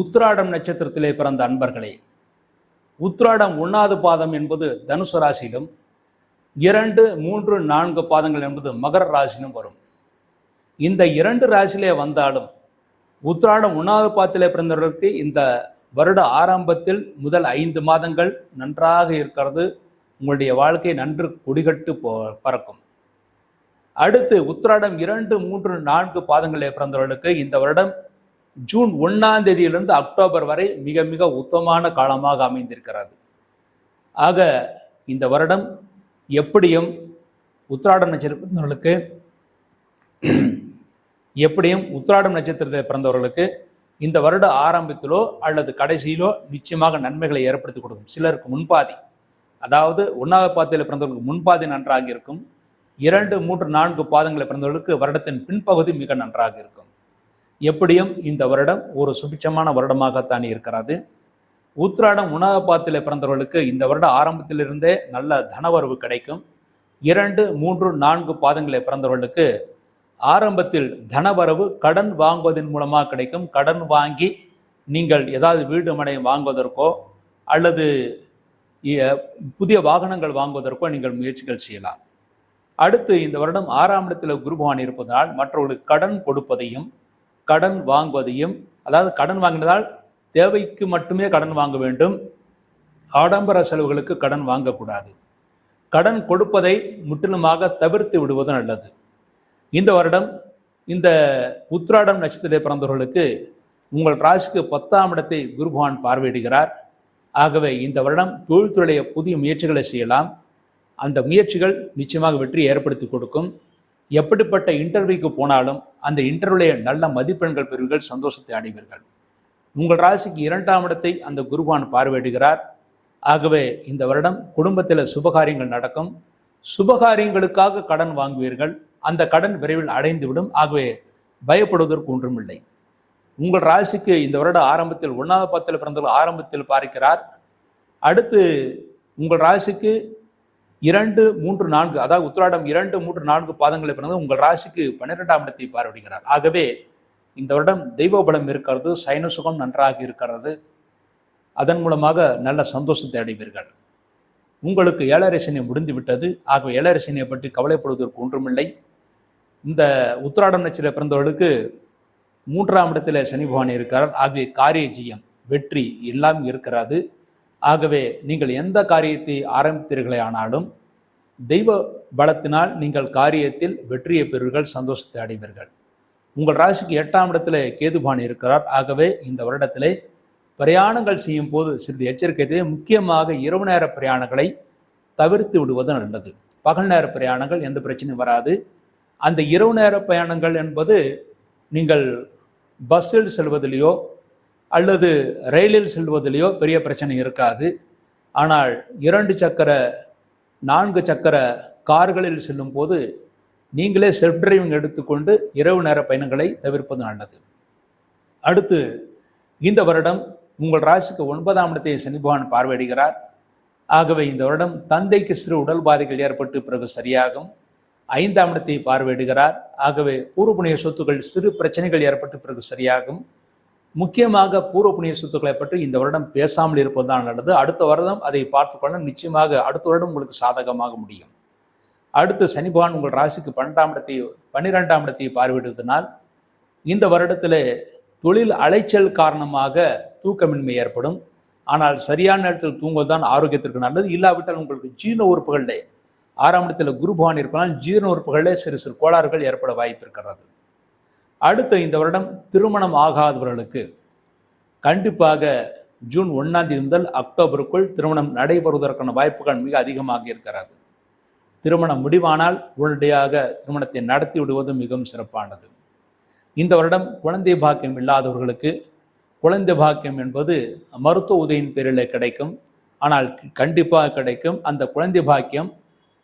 உத்ராடம் நட்சத்திரத்திலே பிறந்த அன்பர்களே உத்ராடம் ஒன்றாவது பாதம் என்பது தனுசு ராசியிலும் இரண்டு மூன்று நான்கு பாதங்கள் என்பது மகர ராசியிலும் வரும். இந்த இரண்டு ராசியிலே வந்தாலும் உத்ராடம் ஒன்றாவது பாதத்திலே பிறந்தவர்களுக்கு இந்த வருட ஆரம்பத்தில் முதல் ஐந்து மாதங்கள் நன்றாக இருக்கிறது. உங்களுடைய வாழ்க்கை நன்று குடிகட்டு போ பறக்கும். அடுத்து உத்திராடம் இரண்டு மூன்று நான்கு பாதங்களில் பிறந்தவர்களுக்கு இந்த வருடம் ஜூன் ஒன்றாம் தேதியிலிருந்து அக்டோபர் வரை மிக மிக உத்தமமான காலமாக அமைந்திருக்கிறது. ஆக இந்த வருடம் எப்படியும் உத்திராடம் நட்சத்திரங்களுக்கு எப்படியும் உத்திராடம் நட்சத்திரத்தை பிறந்தவர்களுக்கு இந்த வருட ஆரம்பத்திலோ அல்லது கடைசியிலோ நிச்சயமாக நன்மைகளை ஏற்படுத்தி கொடுக்கும். சிலருக்கு முன்பாதி அதாவது ஒன்றாவது பாதத்தில் பிறந்தவர்களுக்கு முன்பாதி நன்றாக இருக்கும். இரண்டு மூன்று நான்கு பாதங்களை பிறந்தவர்களுக்கு வருடத்தின் பின்பகுதி மிக நன்றாக இருக்கும். எப்படியும் இந்த வருடம் ஒரு சுபிட்சமான வருடமாகத்தான் இருக்கிறது. உத்ராடம் உணவு பிறந்தவர்களுக்கு இந்த வருட ஆரம்பத்திலிருந்தே நல்ல தனவரவு கிடைக்கும். இரண்டு மூன்று நான்கு பாதங்களை பிறந்தவர்களுக்கு ஆரம்பத்தில் தனவரவு கடன் வாங்குவதன் மூலமாக கிடைக்கும். கடன் வாங்கி நீங்கள் ஏதாவது வீடு மனை வாங்குவதற்கோ அல்லது புதிய வாகனங்கள் வாங்குவதற்கோ நீங்கள் முயற்சிகள் செய்யலாம். அடுத்து இந்த வருடம் ஆறாம் இடத்தில் குருபவான் இருப்பதனால் மற்றவர்களுக்கு கடன் கொடுப்பதையும் கடன் வாங்குவதையும் அதாவது கடன் வாங்கினதால் தேவைக்கு மட்டுமே கடன் வாங்க வேண்டும். ஆடம்பர செலவுகளுக்கு கடன் வாங்கக்கூடாது. கடன் கொடுப்பதை முற்றிலுமாக தவிர்த்து விடுவது நல்லது. இந்த வருடம் இந்த உத்ராடம் நட்சத்திரத்தை பிறந்தவர்களுக்கு உங்கள் ராசிக்கு பத்தாம் இடத்தை குருபகவான் பார்வையிடுகிறார். ஆகவே இந்த வருடம் தொழில்துறைய புதிய முயற்சிகளை செய்யலாம். அந்த முயற்சிகள் நிச்சயமாக வெற்றி ஏற்படுத்தி கொடுக்கும். எப்படிப்பட்ட இன்டர்வியூக்கு போனாலும் அந்த இன்டர்வியூல நல்ல மதிப்பெண்கள் பெறுவீர்கள் சந்தோஷத்தை அடைவீர்கள். உங்கள் ராசிக்கு இரண்டாம் இடத்தை அந்த குருவான் பார்வையிடுகிறார். ஆகவே இந்த வருடம் குடும்பத்தில் சுபகாரியங்கள் நடக்கும். சுபகாரியங்களுக்காக கடன் வாங்குவீர்கள். அந்த கடன் விரைவில் அடைந்துவிடும். ஆகவே பயப்படுவதற்கு ஒன்றுமில்லை. உங்கள் ராசிக்கு இந்த வருட ஆரம்பத்தில் ஒன்றாவது பத்தில் பிறந்தவர்கள் ஆரம்பத்தில் பார்க்கிறார். அடுத்து உங்கள் ராசிக்கு இரண்டு மூன்று நான்கு அதாவது உத்திராடம் இரண்டு மூன்று நான்கு பாதங்களை பிறந்து உங்கள் ராசிக்கு பன்னிரெண்டாம் இடத்தை பார்வையிடுகிறார். ஆகவே இந்த வருடம் தெய்வ பலம் இருக்கிறது சைன சுகம் நன்றாக இருக்கிறது. அதன் மூலமாக நல்ல சந்தோஷத்தை அடைவீர்கள். உங்களுக்கு ஏழரசனை முடிந்து விட்டது ஆகவே ஏழரசனை பற்றி கவலைப்படுவதற்கு ஒன்றுமில்லை. இந்த உத்திராடம் நட்சத்திர பிறந்தவர்களுக்கு மூன்றாம் இடத்தில் சனி பகவான் இருக்கிறார். ஆகவே காரியஜியம் வெற்றி எல்லாம் இருக்கிறது. ஆகவே நீங்கள் எந்த காரியத்தை ஆரம்பித்தீர்களே ஆனாலும் தெய்வ பலத்தினால் நீங்கள் காரியத்தில் வெற்றியை பெறுவீர்கள் சந்தோஷத்தை அடைவீர்கள். உங்கள் ராசிக்கு எட்டாம் இடத்துல கேதுபான் இருக்கிறார். ஆகவே இந்த வருடத்திலே பிரயாணங்கள் செய்யும் போது சிறிது எச்சரிக்கை தேவை. முக்கியமாக இரவு நேர பிரயாணங்களை தவிர்த்து விடுவது நல்லது. பகல் நேர பிரயாணங்கள் எந்த பிரச்சனையும் வராது. அந்த இரவு நேர பிரயாணங்கள் என்பது நீங்கள் பஸ்ஸில் செல்வதிலேயோ அல்லது ரயிலில் செல்வதிலேயோ பெரிய பிரச்சனை இருக்காது. ஆனால் இரண்டு சக்கர நான்கு சக்கர கார்களில் செல்லும் போது நீங்களே செல்ஃப் டிரைவிங் எடுத்துக்கொண்டு இரவு நேர பயணங்களை தவிர்ப்பது நல்லது. அடுத்து இந்த வருடம் உங்கள் ராசிக்கு ஒன்பதாம் இடத்தை சனி பகவான் பார்வையிடுகிறார். ஆகவே இந்த வருடம் தந்தைக்கு சிறு உடல் பாதைகள் ஏற்பட்டு பிறகு சரியாகும். ஐந்தாம் இடத்தை பார்வையிடுகிறார். ஆகவே பூர்வபுணிய சொத்துக்கள் சிறு பிரச்சனைகள் ஏற்பட்டு பிறகு சரியாகும். முக்கியமாக பூர்வ புண்ணிய சொத்துக்களை பற்றி இந்த வருடம் பேசாமல் இருப்பதுதான் நல்லது. அடுத்த வருடம் அதை பார்த்துக்கொள்ள நிச்சயமாக அடுத்த வருடம் உங்களுக்கு சாதகமாக முடியும். அடுத்து சனி பகவான் உங்கள் ராசிக்கு பன்னெண்டாம் இடத்தை பன்னிரெண்டாம் இடத்தை பார்வையிடுவதனால் இந்த வருடத்தில் தொழில் அலைச்சல் காரணமாக தூக்கமின்மை ஏற்படும். ஆனால் சரியான நேரத்தில் தூங்குவதுதான் ஆரோக்கியத்திற்கு நல்லது. இல்லாவிட்டால் உங்களுக்கு ஜீரண உறுப்புகளிலே ஆறாம் இடத்தில் குரு பகவான் இருப்பதால் ஜீரண உறுப்புகளிலே சிறு சிறு கோளாறுகள் ஏற்பட வாய்ப்பு இருக்கிறது. அடுத்த இந்த வருடம் திருமணம் ஆகாதவர்களுக்கு கண்டிப்பாக ஜூன் ஒன்றாம் தேதி முதல் அக்டோபருக்குள் திருமணம் நடைபெறுவதற்கான வாய்ப்புகள் மிக அதிகமாக இருக்கிறது. திருமணம் முடிவானால் உடனடியாக திருமணத்தை நடத்தி விடுவது மிகவும் சிறப்பானது. இந்த வருடம் குழந்தை பாக்கியம் இல்லாதவர்களுக்கு குழந்தை பாக்கியம் என்பது மருத்துவ உதவியின் பேரில் கிடைக்கும். ஆனால் கண்டிப்பாக கிடைக்கும். அந்த குழந்தை பாக்கியம்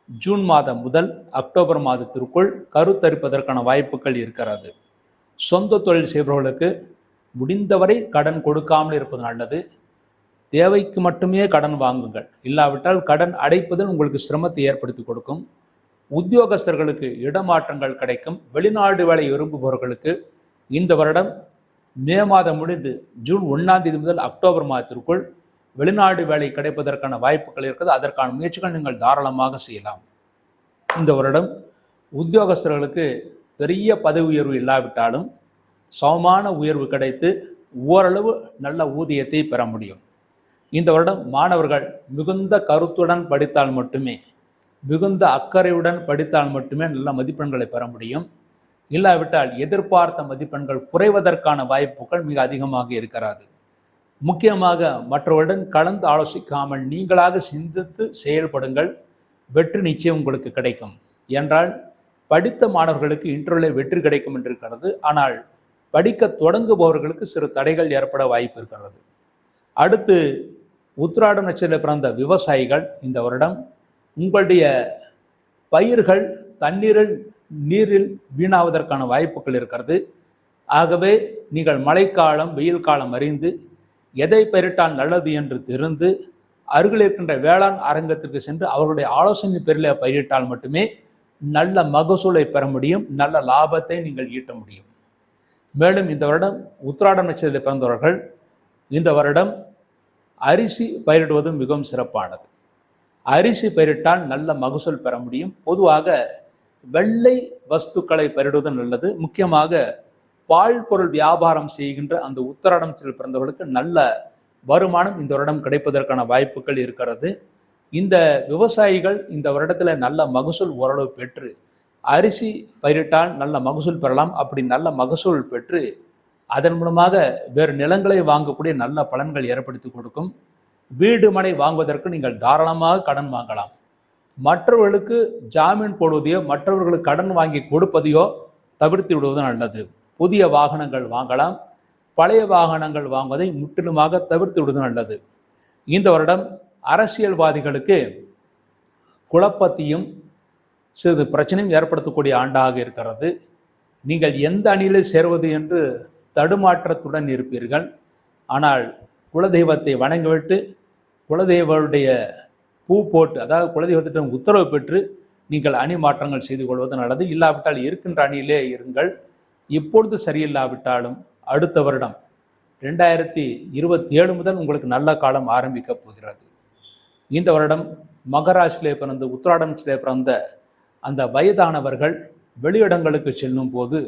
ஜூன் மாதம் முதல் அக்டோபர் மாதத்திற்குள் கருத்தரிப்பதற்கான வாய்ப்புகள் இருக்கிறது. சொந்த தொழில் செய்பவர்களுக்கு முடிந்தவரை கடன் கொடுக்காமல் இருப்பது நல்லது. தேவைக்கு மட்டுமே கடன் வாங்குங்கள். இல்லாவிட்டால் கடன் அடைப்பதில் உங்களுக்கு சிரமத்தை ஏற்படுத்தி கொடுக்கும். உத்தியோகஸ்தர்களுக்கு இடமாற்றங்கள் கிடைக்கும். வெளிநாடு வேலை விரும்புபவர்களுக்கு இந்த வருடம் மே மாதம் முடிந்து ஜூன் ஒன்றாம் தேதி முதல் அக்டோபர் மாதத்திற்குள் வெளிநாடு வேலை கிடைப்பதற்கான வாய்ப்புகள் இருக்குது. அதற்கான முயற்சிகள் நீங்கள் தாராளமாக செய்யலாம். இந்த வருடம் உத்தியோகஸ்தர்களுக்கு பெரிய பதவி உயர்வு இல்லாவிட்டாலும் சமமான உயர்வு கிடைத்து ஓரளவு நல்ல ஊதியத்தை பெற முடியும். இந்த வருடம் மாணவர்கள் மிகுந்த கருத்துடன் படித்தால் மட்டுமே மிகுந்த அக்கறையுடன் படித்தால் மட்டுமே நல்ல மதிப்பெண்களை பெற முடியும். இல்லாவிட்டால் எதிர்பார்த்த மதிப்பெண்கள் குறைவதற்கான வாய்ப்புகள் மிக அதிகமாக இருக்கிறது. முக்கியமாக மற்றவருடன் கலந்து ஆலோசிக்காமல் நீங்களாக சிந்தித்து செயல்படுங்கள். வெற்றி நிச்சயம் உங்களுக்கு கிடைக்கும். என்றால் படித்த மாணவர்களுக்கு இன்டர்வியூவில் வெற்றி கிடைக்கும் என்று இருக்கிறது. ஆனால் படிக்க தொடங்குபவர்களுக்கு சிறு தடைகள் ஏற்பட வாய்ப்பு இருக்கிறது. அடுத்து உத்திராடம் நட்சத்திரத்தில் பிறந்த விவசாயிகள் இந்த வருடம். உங்களுடைய பயிர்கள் தண்ணீரில் நீரில் வீணாவதற்கான வாய்ப்புகள் இருக்கிறது. ஆகவே நீங்கள் மழைக்காலம் வெயில் காலம் அறிந்து எதை பயிரிட்டால் நல்லது என்று தெரிந்து அருகில் இருக்கின்ற வேளாண் அரங்கத்திற்கு சென்று அவர்களுடைய ஆலோசனை பேரில் பயிரிட்டால் மட்டுமே நல்ல மகசூலை பெற முடியும் நல்ல லாபத்தை நீங்கள் ஈட்ட முடியும். மேலும் இந்த வருடம் உத்திராடம் நட்சத்திரத்தில் பிறந்தவர்கள் இந்த வருடம் அரிசி பயிரிடுவதும் மிகவும் சிறப்பானது. அரிசி பயிரிட்டால் நல்ல மகசூல் பெற முடியும். பொதுவாக வெள்ளை வஸ்துக்களை பயிரிடுவது நல்லது. முக்கியமாக பால் பொருள் வியாபாரம் செய்கின்ற அந்த உத்தராடத்தில் பிறந்தவர்களுக்கு நல்ல வருமானம் இந்த வருடம் கிடைப்பதற்கான வாய்ப்புகள் இருக்கிறது. இந்த விவசாயிகள் இந்த வருடத்தில் நல்ல மகசூல் ஓரளவு பெற்று அரிசி பயிரிட்டால் நல்ல மகசூல் பெறலாம். அப்படி நல்ல மகசூல் பெற்று அதன் மூலமாக வேறு நிலங்களை வாங்கக்கூடிய நல்ல பலன்கள் ஏற்படுத்தி கொடுக்கும். வீடு மனை வாங்குவதற்கு நீங்கள் தாராளமாக கடன் வாங்கலாம். மற்றவர்களுக்கு ஜாமீன் போடுவதையோ மற்றவர்களுக்கு கடன் வாங்கி கொடுப்பதையோ தவிர்த்து விடுவது நல்லது. புதிய வாகனங்கள் வாங்கலாம். பழைய வாகனங்கள் வாங்குவதை முற்றிலுமாக தவிர்த்து விடுவது நல்லது. இந்த வருடம் அரசியல்வாதிகளுக்கு குழப்பத்தையும் சிறிது பிரச்சனையும் ஏற்படுத்தக்கூடிய ஆண்டாக இருக்கிறது. நீங்கள் எந்த அணியில் சேர்வது என்று தடுமாற்றத்துடன் இருப்பீர்கள். ஆனால் குலதெய்வத்தை வணங்கிவிட்டு குலதெய்வருடைய பூ போட்டு அதாவது குலதெய்வத்திடம் உத்தரவு பெற்று நீங்கள் அணி மாற்றங்கள் செய்து கொள்வது நல்லது. இல்லாவிட்டால் இருக்கின்ற அணியிலே இருங்கள். இப்பொழுது சரியில்லாவிட்டாலும் அடுத்த வருடம் ரெண்டாயிரத்தி இருபத்தி ஏழு முதல் உங்களுக்கு நல்ல காலம் ஆரம்பிக்கப் போகிறது. இந்த வருடம் மகராசிலே பிறந்து உத்திராடத்திலே பிறந்த அந்த வயதானவர்கள் வெளியிடங்களுக்கு செல்லும் போது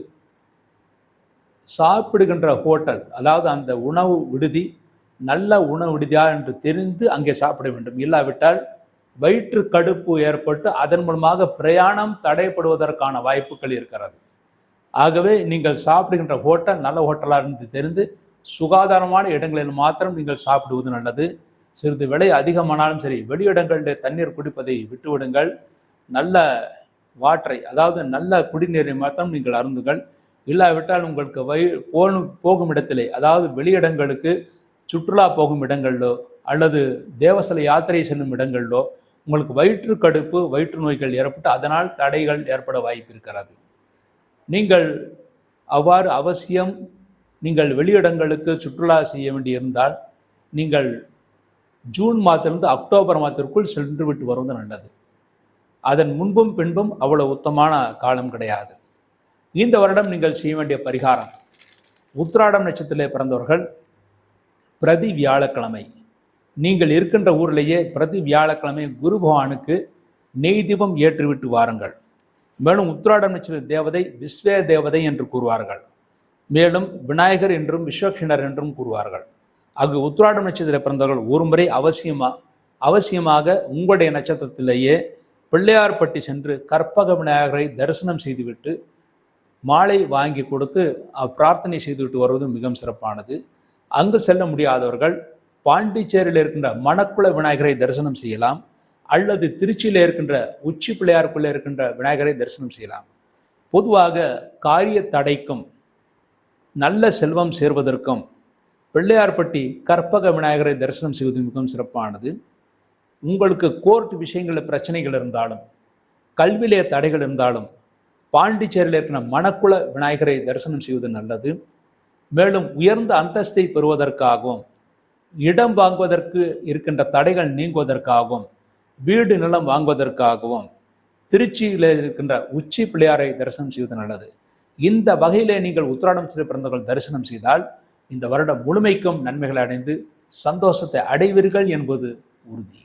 சாப்பிடுகின்ற ஹோட்டல் அதாவது அந்த உணவு விடுதி நல்ல உணவு விடுதியா என்று தெரிந்து அங்கே சாப்பிட வேண்டும். இல்லாவிட்டால் வயிற்று கடுப்பு ஏற்பட்டு அதன் மூலமாக பிரயாணம் தடைப்படுவதற்கான வாய்ப்புகள் இருக்கிறது. ஆகவே நீங்கள் சாப்பிடுகின்ற ஹோட்டல் நல்ல ஹோட்டலாக இருந்து தெரிந்து சுகாதாரமான இடங்களில் மாத்திரம் நீங்கள் சாப்பிடுவது நல்லது. சிறிது விலை அதிகமானாலும் சரி வெளியிடங்களில் தண்ணீர் குடிப்பதை விட்டுவிடுங்கள். நல்ல வாட்டரை அதாவது நல்ல குடிநீரை மாத்திரம் நீங்கள் அருந்துங்கள். இல்லாவிட்டால் உங்களுக்கு வயி போனும் போகும் இடத்திலே அதாவது வெளியிடங்களுக்கு சுற்றுலா போகும் இடங்களிலோ அல்லது தேவசல யாத்திரை செல்லும் இடங்களிலோ உங்களுக்கு வயிற்று கடுப்பு வயிற்று நோய்கள் ஏற்பட்டு அதனால் தடைகள் ஏற்பட வாய்ப்பு இருக்கிறது. நீங்கள் அவ்வாறு அவசியம் நீங்கள் வெளியிடங்களுக்கு சுற்றுலா செய்ய வேண்டியிருந்தால் நீங்கள் ஜூன் மாதத்திலிருந்து அக்டோபர் மாதத்திற்குள் சென்று விட்டு வருவது நல்லது. அதன் முன்பும் பின்பும் அவ்வளவு உத்தமான காலம் கிடையாது. இந்த வருடம் நீங்கள் செய்ய வேண்டிய பரிகாரம் உத்ராடம் நட்சத்திரத்திலே பிறந்தவர்கள் பிரதி வியாழக்கிழமை. நீங்கள் இருக்கின்ற ஊரிலேயே பிரதி வியாழக்கிழமை குரு பகவானுக்கு நெய் தீபம் ஏற்றிவிட்டு வாருங்கள். மேலும் உத்ராடம் நட்சத்திர தேவதை விஸ்வே தேவதை என்று கூறுவார்கள். மேலும் விநாயகர் என்றும் விஸ்வக்ஷனர் என்றும் கூறுவார்கள். அங்கு உத்ராடம் நட்சத்திர பிறந்தவர்கள் ஒரு முறை அவசியமாக அவசியமாக உங்களுடைய நட்சத்திரத்திலேயே பிள்ளையார்பட்டி சென்று கற்பக விநாயகரை தரிசனம் செய்துவிட்டு மாலை வாங்கி கொடுத்து பிரார்த்தனை செய்துவிட்டு வருவது மிகவும் சிறப்பானது. அங்கு செல்ல முடியாதவர்கள் பாண்டிச்சேரியில் இருக்கின்ற மணக்குள விநாயகரை தரிசனம் செய்யலாம். அல்லது திருச்சியில் இருக்கின்ற உச்சி பிள்ளையாருக்குள்ளே இருக்கின்ற விநாயகரை தரிசனம் செய்யலாம். பொதுவாக காரிய தடைக்கும் நல்ல செல்வம் சேர்வதற்கும் பிள்ளையார்பட்டி கற்பக விநாயகரை தரிசனம் செய்வது மிகவும் சிறப்பானது. உங்களுக்கு கோர்ட் விஷயங்களில் பிரச்சனைகள் இருந்தாலும் கல்வியிலே தடைகள் இருந்தாலும் பாண்டிச்சேரியில் இருக்கிற மணக்குள விநாயகரை தரிசனம் செய்வது நல்லது. மேலும் உயர்ந்த அந்தஸ்தை பெறுவதற்காகவும் இடம் வாங்குவதற்கு இருக்கின்ற தடைகள் நீங்குவதற்காகவும் வீடு நிலம் வாங்குவதற்காகவும் திருச்சியில் இருக்கின்ற உச்சி பிள்ளையாரை தரிசனம் செய்வது நல்லது. இந்த வகையிலே நீங்கள் உத்திராடம் சிறு பிறந்தவர்கள் தரிசனம் செய்தால் இந்த வருடம் முழுமைக்கும் நன்மைகளை அடைந்து சந்தோஷத்தை அடைவீர்கள் என்பது உறுதி.